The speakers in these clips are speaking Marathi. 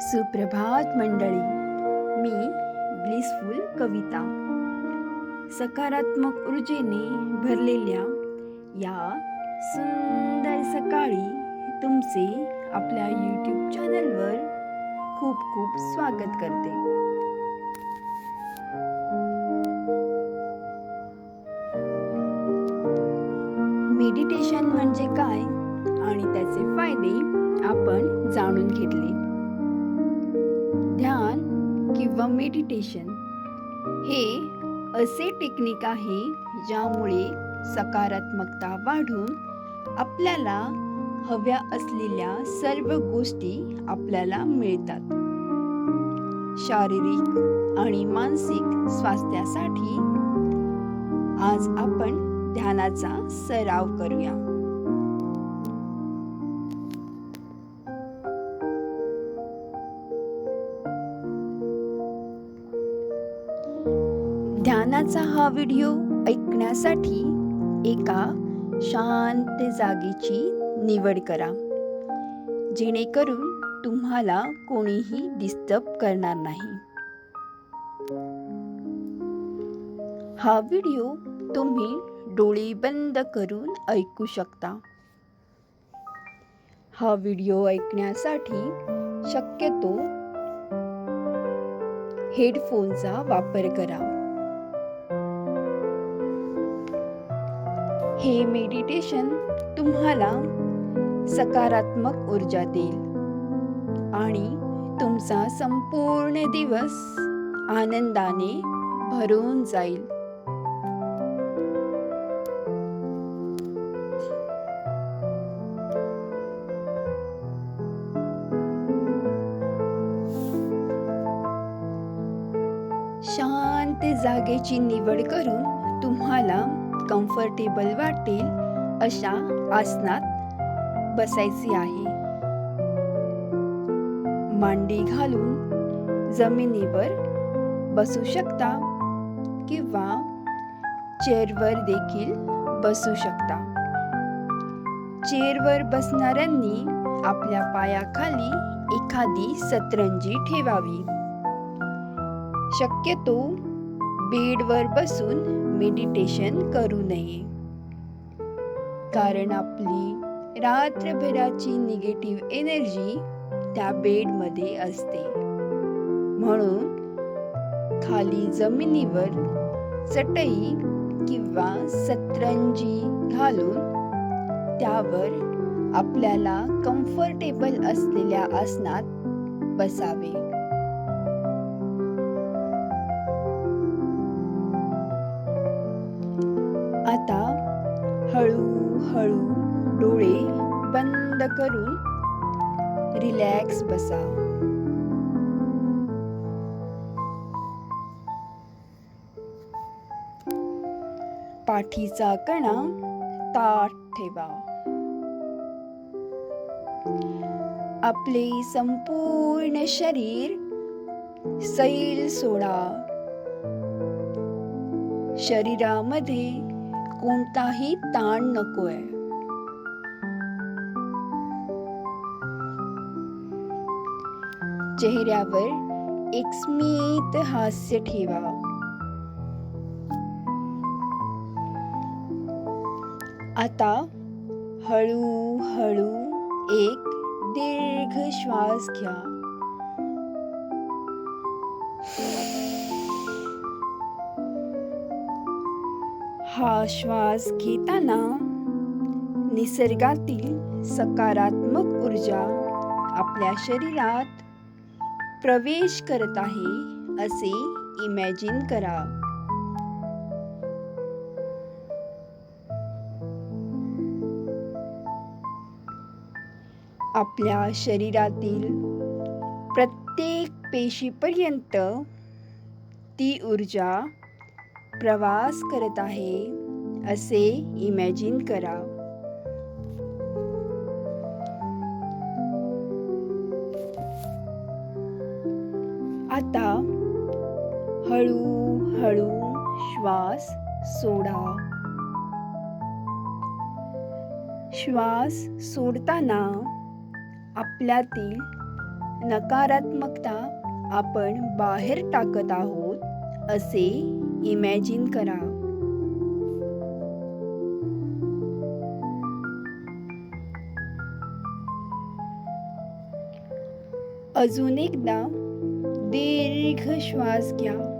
सुप्रभात मंडळी. मी ब्लिसफुल कविता. सकारात्मक ऊर्जेने भरलेल्या या सुंदर सकाळी तुमचे आपल्या यूट्यूब चॅनलवर खूप खूप स्वागत करते. मेडिटेशन म्हणजे काय आणि त्याचे फायदे आपण जाणून घेतले. ध्यान किंवा मेडिटेशन हे असे टेक्निक आहे ज्यामुळे सकारात्मकता वाढून आपल्याला हव्या असलेल्या सर्व गोष्टी आपल्याला मिळतात. शारीरिक आणि मानसिक स्वास्थ्यासाठी आज आपण ध्यानाचा सराव करूया. ध्यानाचा हा व्हिडिओ ऐकण्यासाठी एका शांत जागेची निवड करा. जेणेकरून तुम्हाला कोणीही डिस्टर्ब करणार नाही. हा व्हिडिओ तुम्ही डोळे बंद करून ऐकू शकता. हा व्हिडिओ ऐकण्यासाठी शक्यतो हेडफोनचा वापर करा. हे मेडिटेशन तुम्हाला सकारात्मक ऊर्जा देईल. आणि तुमचा संपूर्ण दिवस आनंदाने भरून जाईल. शांत जागेची निवड करून तुम्हाला कम्फर्टेबल वाटेल अशा आसनात बसायचे आहे. मांडी घालून जमिनीवर बसू शकता किंवा चेअरवर देखील बसू शकता. चेअरवर बसणाऱ्यांनी आपल्या पायाखाली एखादी सतरंजी ठेवावी. शक्यतो बेडवर बसून मेडिटेशन करू नये. कारण आपली रात्रभराची निगेटिव्ह एनर्जी त्या बेडमध्ये असते. म्हणून खाली जमिनीवर चटई किंवा सतरंजी घालून त्यावर आपल्याला कम्फर्टेबल असलेल्या आसनात बसावे. हळूहळू डोळे बंद करून रिलॅक्स बसा पाठीचा कणा ताट ठेवा आपले संपूर्ण शरीर सैल सोडा शरीरामध्ये कोणताही ताण नकोय. चेहऱ्यावर एक स्मित हास्य ठेवा. आता हळू हळू एक दीर्घ श्वास घ्या. हा श्वास घेताना निसर्गातील सकारात्मक ऊर्जा आपल्या शरीरात प्रवेश करत आहे असे इमॅजिन करा. आपल्या शरीरातील प्रत्येक पेशीपर्यंत ती ऊर्जा प्रवास करत आहे असे इमॅजिन करा. आता हळूहळू श्वास सोडा. श्वास सोडताना आपल्यातील नकारात्मकता आपण बाहेर टाकत आहोत असे इमॅजिन करा. अजून एकदा दीर्घ श्वास घ्या.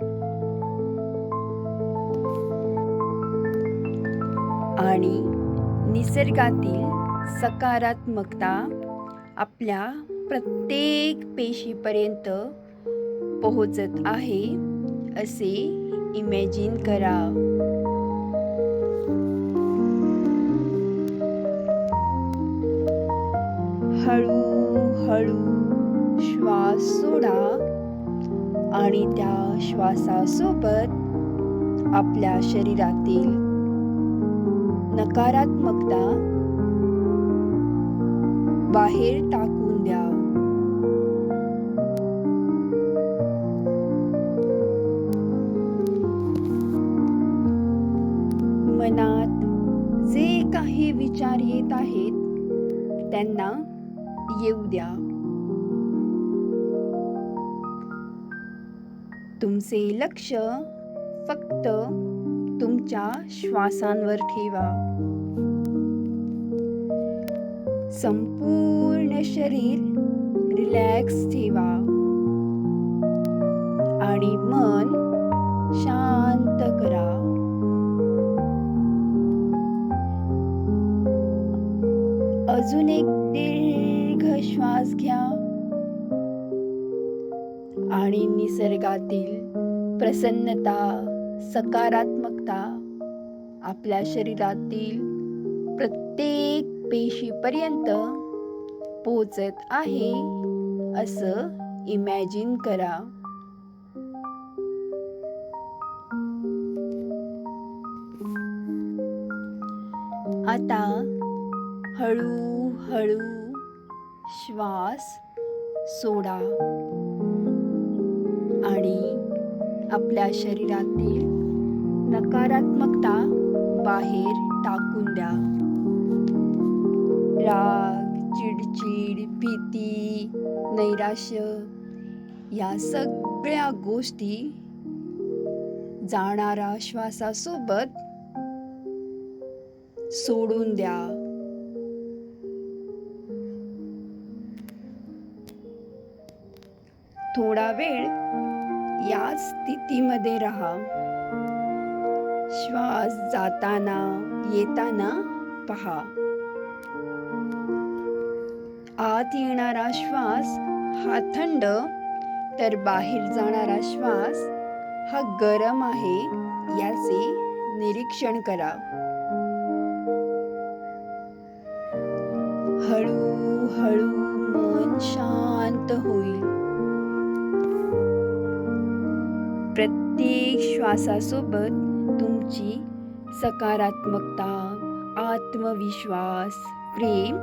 आणि निसर्गातील सकारात्मकता आपल्या प्रत्येक पेशीपर्यंत पोहोचत आहे असे इमॅजिन करा हळूहळू श्वास सोडा आणि त्या श्वासासोबत आपल्या शरीरातील नकारात्मकता बाहेर टाक. विचार येत आहेत त्यांना येऊ द्या. तुमचे लक्ष फक्त तुमच्या श्वासांवर ठेवा. संपूर्ण शरीर रिलॅक्स ठेवा. आणि मन शांत करा. अजून एक दीर्घ श्वास घ्या. आणि निसर्गातील प्रसन्नता सकारात्मकता आपल्या शरीरातील प्रत्येक पेशीपर्यंत पोचत आहे असं इमॅजिन करा. आता हळूहळू श्वास सोडा. आणि आपल्या शरीरातील नकारात्मकता बाहेर टाकून द्या. राग चिडचिड भीती नैराश्य या सगळ्या गोष्टी जाणारा श्वासासोबत सोडून द्या. थोडा वेळ या स्थितीमध्ये राहा. श्वास जाताना येताना पहा. आत येणारा श्वास हा थंड तर बाहेर जाणारा श्वास हा गरम आहे याचे निरीक्षण करा. हळूहळू मन शांत होईल. प्रत्येक श्वासासोबत तुमची सकारात्मकता आत्मविश्वास प्रेम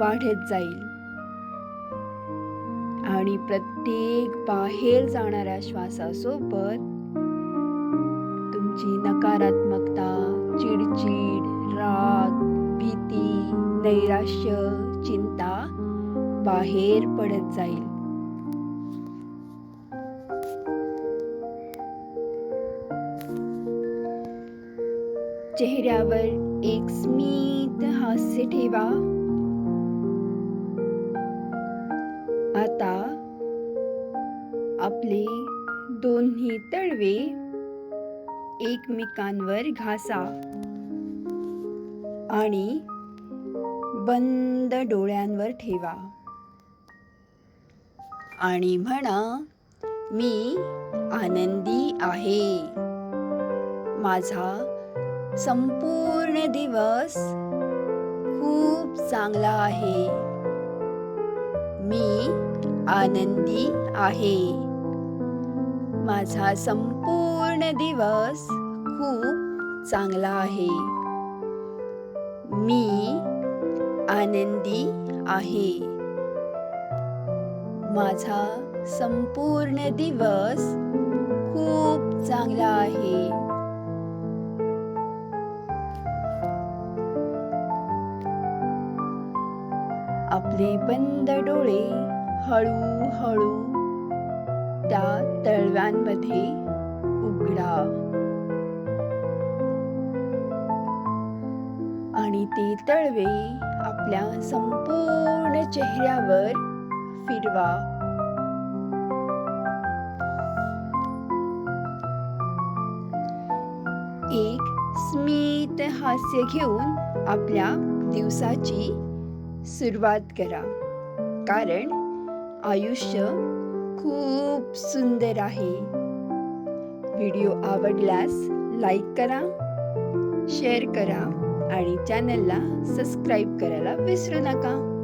वाढत जाईल. आणि प्रत्येक बाहेर जाणाऱ्या श्वासासोबत तुमची नकारात्मकता चिडचिड राग भीती नैराश्य चिंता बाहेर पडत जाईल. चेहऱ्यावर एक स्मित हास्य ठेवा. आता आपले दोन्ही तळवे एकमेकांवर घासा आणि बंद डोळ्यांवर ठेवा. आणि म्हणा मी आनंदी आहे. माझा संपूर्ण दिवस खूप चांगला आहे. मी आनंदी आहे. माझा संपूर्ण दिवस खूप चांगला आहे. मी आनंदी आहे. माझा संपूर्ण दिवस खूप चांगला आहे. आपले बंद डोळे हळूहळू त्या तळव्यांमध्ये उघडा. आणि ते तळवे आपल्या संपूर्ण चेहऱ्यावर फिरवा. एक स्मित हास्य घेऊन आपल्या दिवसाची सुरुवात करा. कारण आयुष्य खूप सुंदर आहे. व्हिडिओ आवडल्यास लाईक करा शेअर करा आणि चॅनलला सबस्क्राईब करायला विसरू नका.